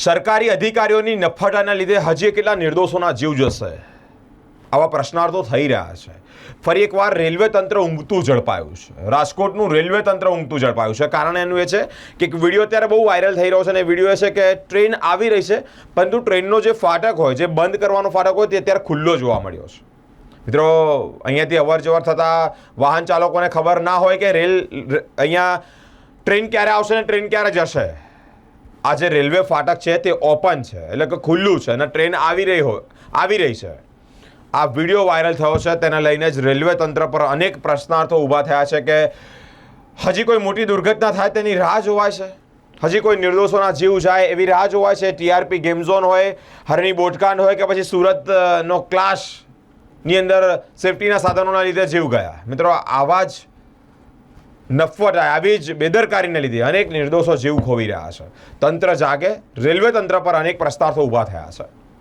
સરકારી અધિકારીઓની નફાટાના લીધે હજી કેટલા નિર્દોષોના જીવ જશે? આવા પ્રશ્નાર્થો થઈ રહ્યા છે. ફરી એકવાર રેલવે તંત્ર ઊંઘતું ઝડપાયું છે. રાજકોટનું રેલવે તંત્ર ઊંઘતું ઝડપાયું છે. કારણ એનું એ છે કે એક વીડિયો અત્યારે બહુ વાયરલ થઈ રહ્યો છે અને વીડિયો એ છે કે ટ્રેન આવી રહી છે, પરંતુ ટ્રેનનો જે ફાટક હોય, જે બંધ કરવાનો ફાટક હોય, તે અત્યારે ખુલ્લો જોવા મળ્યો છે. મિત્રો, અહીંયાથી અવર જવર થતાં વાહન ચાલકોને ખબર ના હોય કે રેલ અહીંયા ટ્રેન ક્યારે આવશે ને ટ્રેન ક્યારે જશે? આ જે રેલવે ફાટક છે તે ઓપન છે, એટલે કે ખુલ્લું છે અને ટ્રેન આવી રહી હોય આવી રહી છે. આ વીડિયો વાયરલ થયો છે, તેને લઈને જ રેલવે તંત્ર પર અનેક પ્રશ્નાર્થો ઊભા થયા છે કે હજી કોઈ મોટી દુર્ઘટના થાય તેની રાહ જોવાય છે? હજી કોઈ નિર્દોષોના જીવ જાય એવી રાહ જોવાય છે? ટીઆરપી ગેમ ઝોન હોય હરની બોટકાંડ હોય કે પછી સુરતનો ક્લાસની અંદર સેફટીના સાધનોના લીધે જીવ ગયા? મિત્રો, આવા જ નફવટ આવી જ બેદરકારીને લીધે અનેક નિર્દોષો જીવ ખોવી રહ્યા છે. તંત્ર જાગે, રેલવે તંત્ર પર અનેક પ્રસ્તાર્થો ઊભા થયા છે.